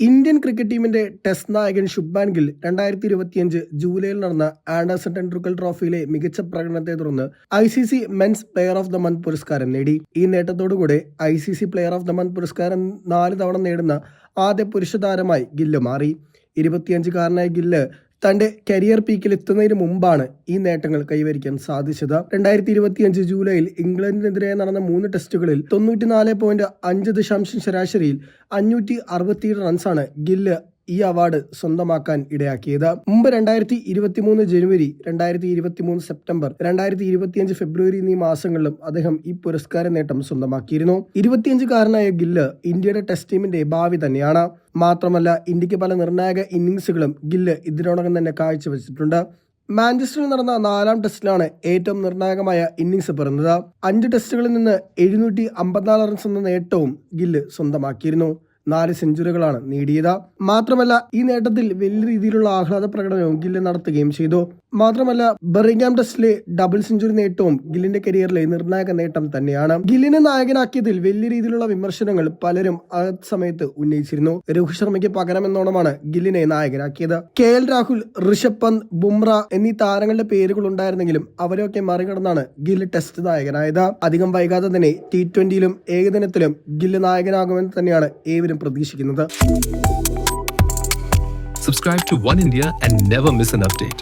Indian cricket ടീമിന്റെ test നായകൻ ശുഭ്മാൻ ഗിൽ രണ്ടായിരത്തി ഇരുപത്തിയഞ്ച് ജൂലൈയിൽ നടന്ന ആൻഡേഴ്സൺ ടെണ്ടുൽക്കർ ട്രോഫിയിലെ മികച്ച പ്രകടനത്തെ തുടർന്ന് I C C men's player of the month പുരസ്കാരം നേടി. ഈ നേട്ടത്തോടുകൂടെ I C C player of the month പുരസ്കാരം നാല് തവണ നേടുന്ന ആദ്യ പുരുഷ താരമായി ഗില്ല് മാറി. ഇരുപത്തിയഞ്ചുകാരനായ ഗില്ല് തന്റെ കരിയർ പീക്കിൽ എത്തുന്നതിന് മുമ്പാണ് ഈ നേട്ടങ്ങൾ കൈവരിക്കാൻ സാധിച്ചത്. രണ്ടായിരത്തി ഇരുപത്തിയഞ്ച് ജൂലൈയിൽ ഇംഗ്ലണ്ടിനെതിരെ നടന്ന മൂന്ന് ടെസ്റ്റുകളിൽ തൊണ്ണൂറ്റിനാല് പോയിന്റ് അഞ്ച് ദശാംശം ശരാശരിയിൽ അഞ്ഞൂറ്റി അറുപത്തിയേഴ് റൺസാണ് ഗില്ല് ഈ അവാർഡ് സ്വന്തമാക്കാൻ ഇടയാക്കിയത്. മുമ്പ് രണ്ടായിരത്തി ഇരുപത്തി മൂന്ന് ജനുവരി രണ്ടായിരത്തി ഇരുപത്തി മൂന്ന് സെപ്റ്റംബർ രണ്ടായിരത്തി ഇരുപത്തിയഞ്ച് ഫെബ്രുവരി എന്നീ മാസങ്ങളിലും അദ്ദേഹം ഈ പുരസ്കാര നേട്ടം സ്വന്തമാക്കിയിരുന്നു. ഇരുപത്തിയഞ്ചുകാരനായ ഗില്ല് ഇന്ത്യയുടെ ടെസ്റ്റ് ടീമിന്റെ ഭാവി തന്നെയാണ്. മാത്രമല്ല ഇന്ത്യയ്ക്ക് പല നിർണായക ഇന്നിംഗ്സുകളും ഗില്ല് ഇതിനോടകം തന്നെ കാഴ്ചവെച്ചിട്ടുണ്ട്. മാഞ്ചസ്റ്ററിൽ നടന്ന നാലാം ടെസ്റ്റിലാണ് ഏറ്റവും നിർണായകമായ ഇന്നിംഗ്സ് പിറന്നത്. അഞ്ച് ടെസ്റ്റുകളിൽ നിന്ന് എഴുന്നൂറ്റി അമ്പത്തിനാല് റൺസ് എന്ന നേട്ടവും ഗില്ല് സ്വന്തമാക്കിയിരുന്നു. നാല് സെഞ്ചുറികളാണ് നേടിയത്. മാത്രമല്ല ഈ നേട്ടത്തിൽ വലിയ രീതിയിലുള്ള ആഹ്ലാദ പ്രകടനവും ഗില്ല് നടത്തുകയും ചെയ്തു. മാത്രമല്ല ബെറിംഗാം ടെസ്റ്റിലെ ഡബിൾ സെഞ്ചുറി നേട്ടവും ഗില്ലിന്റെ കരിയറിലെ നിർണായക നേട്ടം തന്നെയാണ്. ഗില്ലിനെ നായകനാക്കിയതിൽ വലിയ രീതിയിലുള്ള വിമർശനങ്ങൾ പലരും ആ സമയത്ത് ഉന്നയിച്ചിരുന്നു. രോഹിത് ശർമ്മയ്ക്ക് പകരമെന്നോണമാണ് ഗില്ലിനെ നായകനാക്കിയത്. കെ എൽ രാഹുൽ ഋഷഭ് പന്ത് ബുംറ എന്നീ താരങ്ങളുടെ പേരുകൾ ഉണ്ടായിരുന്നെങ്കിലും അവരെയൊക്കെ മറികടന്നാണ് ഗില്ല് ടെസ്റ്റ് നായകനായത്. അധികം വൈകാതെ തന്നെ ടി ട്വന്റിയിലും ഏകദിനത്തിലും ഗില്ല് നായകനാകുമെന്ന് തന്നെയാണ് ഏവരും പ്രതീക്ഷിക്കുന്നത് Subscribe to One India and never miss an update.